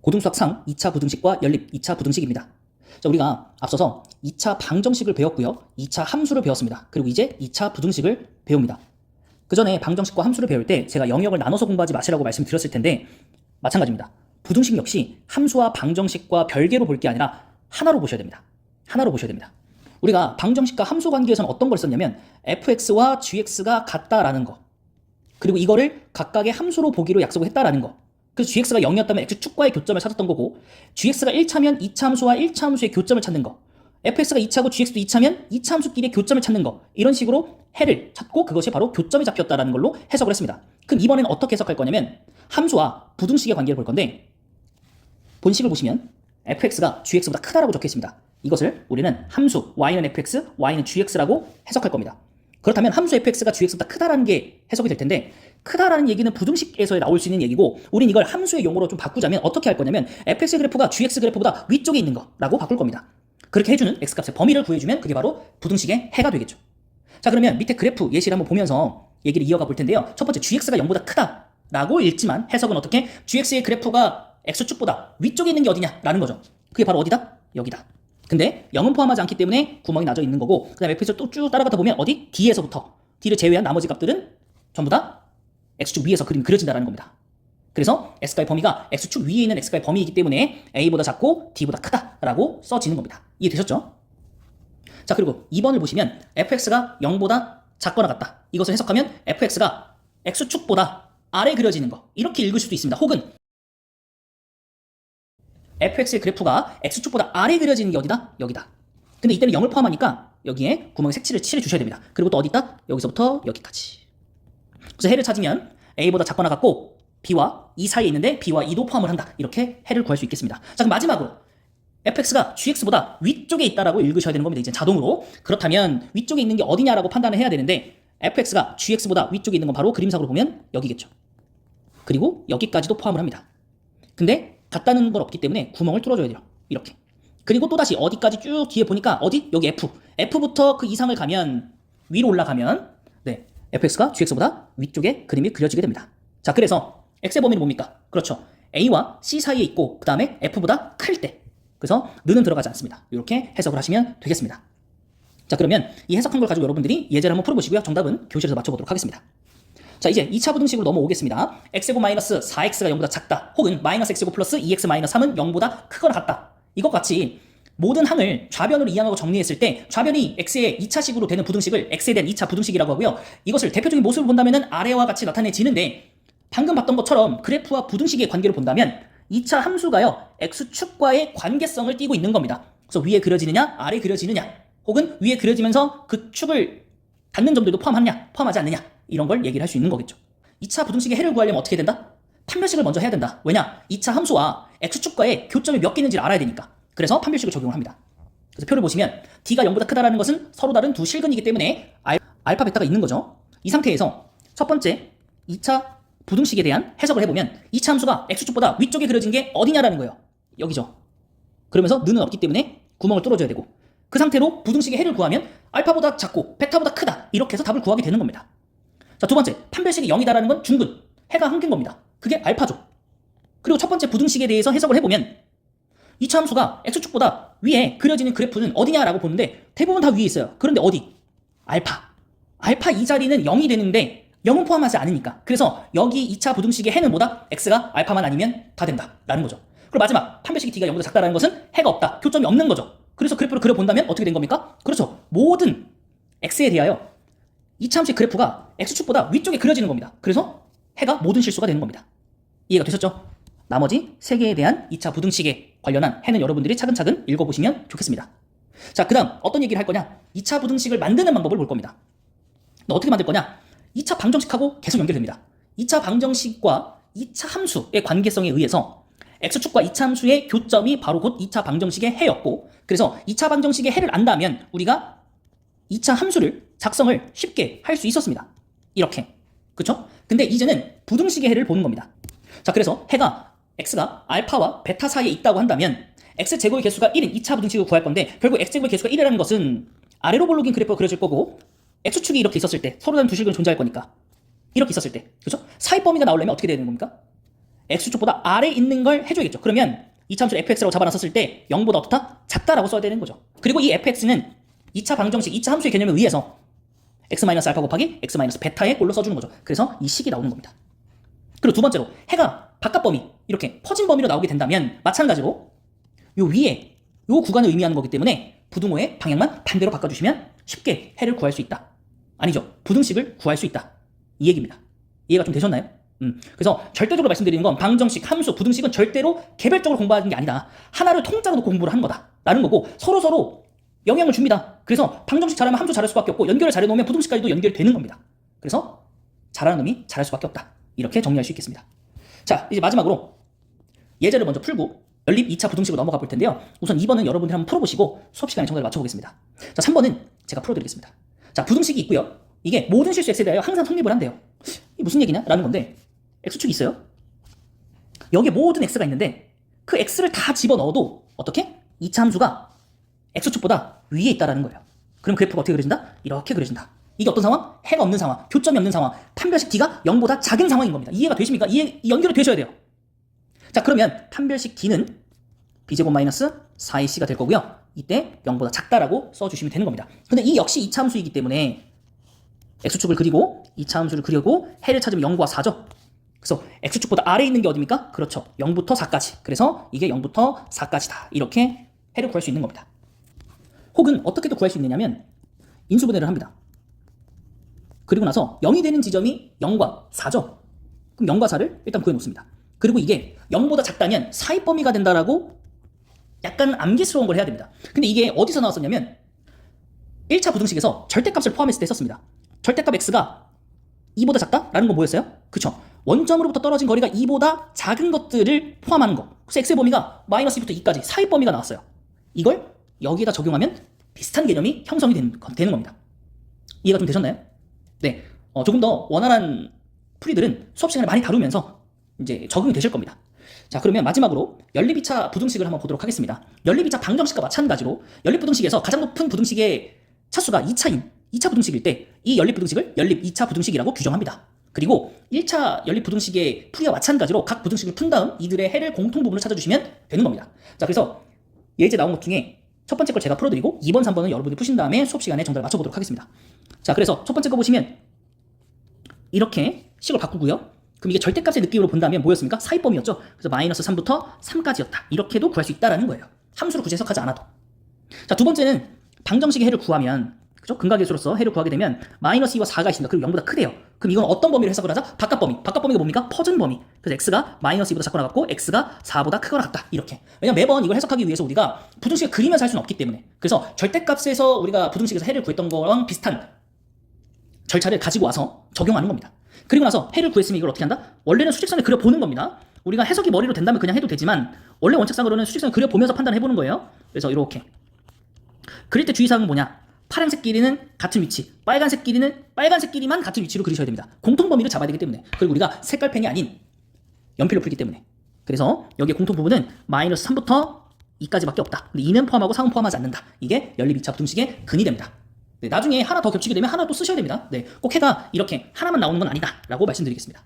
고등수학상 2차 부등식과 연립 2차 부등식입니다. 자, 우리가 앞서서 2차 방정식을 배웠고요. 2차 함수를 배웠습니다. 그리고 이제 2차 부등식을 배웁니다. 그 전에 방정식과 함수를 배울 때 제가 영역을 나눠서 공부하지 마시라고 말씀드렸을 텐데 마찬가지입니다. 부등식 역시 함수와 방정식과 별개로 볼 게 아니라 하나로 보셔야 됩니다. 하나로 보셔야 됩니다. 우리가 방정식과 함수 관계에서는 어떤 걸 썼냐면 fx와 gx가 같다라는 거. 그리고 이거를 각각의 함수로 보기로 약속을 했다라는 거. 그래서 gx가 0이었다면 x축과의 교점을 찾았던 거고 gx가 1차면 2차 함수와 1차 함수의 교점을 찾는 거. fx가 2차고 gx도 2차면 2차 함수끼리의 교점을 찾는 거. 이런 식으로 해를 찾고 그것이 바로 교점이 잡혔다라는 걸로 해석을 했습니다. 그럼 이번에는 어떻게 해석할 거냐면 함수와 부등식의 관계를 볼 건데 본식을 보시면 fx가 gx보다 크다라고 적혀 있습니다. 이것을 우리는 함수 y는 fx, y는 gx라고 해석할 겁니다. 그렇다면 함수 fx가 gx보다 크다라는 게 해석이 될 텐데 크다라는 얘기는 부등식에서 나올 수 있는 얘기고 우린 이걸 함수의 용어로 좀 바꾸자면 어떻게 할 거냐면 fx 그래프가 gx 그래프보다 위쪽에 있는 거라고 바꿀 겁니다. 그렇게 해주는 x값의 범위를 구해주면 그게 바로 부등식의 해가 되겠죠. 자 그러면 밑에 그래프 예시를 한번 보면서 얘기를 이어가 볼 텐데요. 첫 번째 gx가 0보다 크다라고 읽지만 해석은 어떻게 gx의 그래프가 x축보다 위쪽에 있는 게 어디냐라는 거죠. 그게 바로 어디다? 여기다. 근데 0은 포함하지 않기 때문에 구멍이 나져 있는 거고 그 다음에 fx를 또쭉 따라가다 보면 어디? D에서부터 D를 제외한 나머지 값들은 전부 다 x축 위에서 그림이 그려진다는 겁니다. 그래서 x가의 범위가 x축 위에 있는 x가의 범위이기 때문에 a보다 작고 d보다 크다라고 써지는 겁니다. 이해되셨죠? 자 그리고 2번을 보시면 fx가 0보다 작거나 같다. 이것을 해석하면 fx가 x축보다 아래 그려지는 거 이렇게 읽을 수도 있습니다. 혹은 fx의 그래프가 x축보다 아래 그려지는 게 어디다? 여기다. 근데 이때는 0을 포함하니까 여기에 구멍에 색칠을 칠해 주셔야 됩니다. 그리고 또 어디 있다? 여기서부터 여기까지. 그래서 해를 찾으면 a보다 작거나 같고 b와 2 사이에 있는데 b와 2도 포함을 한다. 이렇게 해를 구할 수 있겠습니다. 자 그럼 마지막으로 fx가 gx보다 위쪽에 있다라고 읽으셔야 되는 겁니다. 이제 자동으로. 그렇다면 위쪽에 있는 게 어디냐라고 판단을 해야 되는데 fx가 gx보다 위쪽에 있는 건 바로 그림상으로 보면 여기겠죠. 그리고 여기까지도 포함을 합니다. 근데 같다는 건 없기 때문에 구멍을 뚫어줘야 돼요. 이렇게. 그리고 또다시 어디까지 쭉 뒤에 보니까 어디? 여기 F. F부터 그 이상을 가면 위로 올라가면 네. fx가 gx보다 위쪽에 그림이 그려지게 됩니다. 자, 그래서 x의 범위는 뭡니까? 그렇죠. a와 c 사이에 있고 그 다음에 f보다 클 때. 그래서 는은 들어가지 않습니다. 이렇게 해석을 하시면 되겠습니다. 자, 그러면 이 해석한 걸 가지고 여러분들이 예제를 한번 풀어보시고요. 정답은 교실에서 맞춰보도록 하겠습니다. 자 이제 2차 부등식으로 넘어오겠습니다. x제곱 마이너스 4x가 0보다 작다 혹은 마이너스 x제곱 플러스 2x 마이너스 3은 0보다 크거나 같다. 이것 같이 모든 항을 좌변으로 이항하고 정리했을 때 좌변이 x의 2차식으로 되는 부등식을 x에 대한 2차 부등식이라고 하고요. 이것을 대표적인 모습을 본다면 아래와 같이 나타내지는데 방금 봤던 것처럼 그래프와 부등식의 관계를 본다면 2차 함수가요. x축과의 관계성을 띠고 있는 겁니다. 그래서 위에 그려지느냐 아래 그려지느냐 혹은 위에 그려지면서 그 축을 닿는 점들도 포함하느냐 포함하지 않느냐 이런 걸 얘기를 할 수 있는 거겠죠. 2차 부등식의 해를 구하려면 어떻게 된다? 판별식을 먼저 해야 된다. 왜냐? 2차 함수와 x축과의 교점이 몇 개 있는지를 알아야 되니까. 그래서 판별식을 적용을 합니다. 그래서 표를 보시면 d가 0보다 크다라는 것은 서로 다른 두 실근이기 때문에 알, 알파 베타가 있는 거죠. 이 상태에서 첫 번째 2차 부등식에 대한 해석을 해보면 2차 함수가 x축보다 위쪽에 그려진 게 어디냐라는 거예요. 여기죠. 그러면서 는은 없기 때문에 구멍을 뚫어줘야 되고 그 상태로 부등식의 해를 구하면 알파보다 작고 베타보다 크다 이렇게 해서 답을 구하게 되는 겁니다. 자, 두 번째, 판별식이 0이다라는 건 중근, 해가 한 개인 겁니다. 그게 알파죠. 그리고 첫 번째 부등식에 대해서 해석을 해보면 이 함수가 x축보다 위에 그려지는 그래프는 어디냐라고 보는데 대부분 다 위에 있어요. 그런데 어디? 알파. 알파 이 자리는 0이 되는데 0은 포함하지 않으니까. 그래서 여기 2차 부등식의 해는 뭐다? x가 알파만 아니면 다 된다라는 거죠. 그리고 마지막 판별식이 d가 0보다 작다라는 것은 해가 없다. 교점이 없는 거죠. 그래서 그래프를 그려본다면 어떻게 된 겁니까? 그렇죠. 모든 x에 대하여 이차함수의 그래프가 x축보다 위쪽에 그려지는 겁니다. 그래서 해가 모든 실수가 되는 겁니다. 이해가 되셨죠? 나머지 세 개에 대한 2차 부등식에 관련한 해는 여러분들이 차근차근 읽어보시면 좋겠습니다. 자, 그 다음 어떤 얘기를 할 거냐? 2차 부등식을 만드는 방법을 볼 겁니다. 너 어떻게 만들 거냐? 2차 방정식하고 계속 연결됩니다. 2차 방정식과 2차 함수의 관계성에 의해서 x축과 2차 함수의 교점이 바로 곧 2차 방정식의 해였고 그래서 2차 방정식의 해를 안다면 우리가 2차 함수를 작성을 쉽게 할 수 있었습니다. 이렇게. 그쵸? 근데 이제는 부등식의 해를 보는 겁니다. 자, 그래서 해가 x가 알파와 베타 사이에 있다고 한다면 x제곱의 개수가 1인 2차 부등식을 구할 건데 결국 x제곱의 개수가 1이라는 것은 아래로 볼록인 그래프가 그려질 거고 x축이 이렇게 있었을 때 서로 다른 두 실근이 존재할 거니까 이렇게 있었을 때 그죠? 사이 범위가 나오려면 어떻게 되는 겁니까? x축보다 아래 있는 걸 해줘야겠죠. 그러면 이 참수를 fx라고 잡아놨었을 때 0보다 어떻다? 작다라고 써야 되는 거죠. 그리고 이 fx는 2차 방정식, 2차 함수의 개념을 위해서 x-알파 곱하기 x-베타의 꼴로 써주는 거죠. 그래서 이 식이 나오는 겁니다. 그리고 두 번째로 해가 바깥 범위 이렇게 퍼진 범위로 나오게 된다면 마찬가지로 요 위에 요 구간을 의미하는 거기 때문에 부등호의 방향만 반대로 바꿔주시면 쉽게 해를 구할 수 있다. 아니죠. 부등식을 구할 수 있다. 이 얘기입니다. 이해가 좀 되셨나요? 음, 그래서 절대적으로 말씀드리는 건 방정식, 함수, 부등식은 절대로 개별적으로 공부하는 게 아니다. 하나를 통짜로 놓고 공부를 하는 거다. 라는 거고 서로 서로 영향을 줍니다. 그래서 방정식 잘하면 함수 잘할 수밖에 없고 연결을 잘해놓으면 부등식까지도 연결되는 겁니다. 그래서 잘하는 놈이 잘할 수밖에 없다. 이렇게 정리할 수 있겠습니다. 자, 이제 마지막으로 예제를 먼저 풀고 연립 2차 부등식으로 넘어가 볼 텐데요. 우선 2번은 여러분들이 한번 풀어보시고 수업 시간에 정답을 맞춰보겠습니다. 자, 3번은 제가 풀어드리겠습니다. 자, 부등식이 있고요. 이게 모든 실수 x에 대하여 항상 성립을 한대요. 이게 무슨 얘기냐? 라는 건데 x축이 있어요. 여기에 모든 x가 있는데 그 x를 다 집어넣어도 어떻게? 2차 함수가 x축보다 위에 있다라는 거예요. 그럼 그래프가 어떻게 그려진다? 이렇게 그려진다. 이게 어떤 상황? 해가 없는 상황, 교점이 없는 상황, 판별식 d가 0보다 작은 상황인 겁니다. 이해가 되십니까? 이해, 연결이 되셔야 돼요. 자, 그러면 판별식 d는 b제곱 마이너스 4ac가 될 거고요. 이때 0보다 작다라고 써주시면 되는 겁니다. 근데 이 역시 2차 함수이기 때문에 x축을 그리고 2차 함수를 그리고 해를 찾으면 0과 4죠. 그래서 x축보다 아래 있는 게 어딥니까? 그렇죠. 0부터 4까지. 그래서 이게 0부터 4까지다. 이렇게 해를 구할 수 있는 겁니다. 혹은 어떻게 또 구할 수 있느냐면 인수분해를 합니다. 그리고 나서 0이 되는 지점이 0과 4죠. 그럼 0과 4를 일단 구해 놓습니다. 그리고 이게 0보다 작다면 사이 범위가 된다라고 약간 암기스러운 걸 해야 됩니다. 근데 이게 어디서 나왔었냐면 1차 부등식에서 절대값을 포함했을 때 썼습니다. 절대값 x가 2보다 작다라는 건 뭐였어요? 그쵸. 원점으로부터 떨어진 거리가 2보다 작은 것들을 포함하는 거. 그래서 x의 범위가 마이너스 2부터 2까지 사이 범위가 나왔어요. 이걸 여기에다 적용하면 비슷한 개념이 형성이 되는, 되는 겁니다. 이해가 좀 되셨나요? 네. 어, 조금 더 원활한 풀이들은 수업 시간에 많이 다루면서 이제 적용이 되실 겁니다. 자, 그러면 마지막으로 연립 2차 부등식을 한번 보도록 하겠습니다. 연립 2차 방정식과 마찬가지로 연립 부등식에서 가장 높은 부등식의 차수가 2차인 2차 부등식일 때 이 연립 부등식을 연립 2차 부등식이라고 규정합니다. 그리고 1차 연립 부등식의 풀이와 마찬가지로 각 부등식을 푼 다음 이들의 해를 공통 부분을 찾아주시면 되는 겁니다. 자, 그래서 예제 나온 것 중에 첫 번째 걸 제가 풀어드리고 2번, 3번은 여러분이 푸신 다음에 수업 시간에 정답을 맞춰보도록 하겠습니다. 자, 그래서 첫 번째 거 보시면 이렇게 식을 바꾸고요. 그럼 이게 절대값의 느낌으로 본다면 뭐였습니까? 사이범위였죠. 그래서 마이너스 3부터 3까지였다. 이렇게도 구할 수 있다라는 거예요. 함수를 굳이 해석하지 않아도. 자, 두 번째는 방정식의 해를 구하면 그죠? 근각계수로서 해를 구하게 되면 마이너스 2와 4가 있습니다. 그리고 0보다 크대요. 그럼 이건 어떤 범위로 해석을 하자? 바깥 범위. 바깥 범위가 뭡니까? 퍼진 범위. 그래서 x가 마이너스 2보다 작거나 같고 x가 4보다 크거나 같다. 이렇게. 왜냐면 매번 이걸 해석하기 위해서 우리가 부등식을 그리면서 할 수는 없기 때문에. 그래서 절대값에서 우리가 부등식에서 해를 구했던 거랑 비슷한 절차를 가지고 와서 적용하는 겁니다. 그리고 나서 해를 구했으면 이걸 어떻게 한다? 원래는 수직선을 그려보는 겁니다. 우리가 해석이 머리로 된다면 그냥 해도 되지만 원래 원칙상으로는 수직선을 그려보면서 판단해보는 거예요. 그래서 이렇게 그릴 때 주의사항은 뭐냐? 파란색 길이는 같은 위치, 빨간색 길이는 빨간색 길이만 같은 위치로 그리셔야 됩니다. 공통 범위를 잡아야 되기 때문에 그리고 우리가 색깔펜이 아닌 연필로 풀기 때문에 그래서 여기에 공통 부분은 마이너스 3부터 2까지밖에 없다. 근데 2는 포함하고 4은 포함하지 않는다. 이게 연립 2차 부등식의 근이 됩니다. 네, 나중에 하나 더 겹치게 되면 하나 또 쓰셔야 됩니다. 네, 꼭 해가 이렇게 하나만 나오는 건 아니다. 라고 말씀드리겠습니다.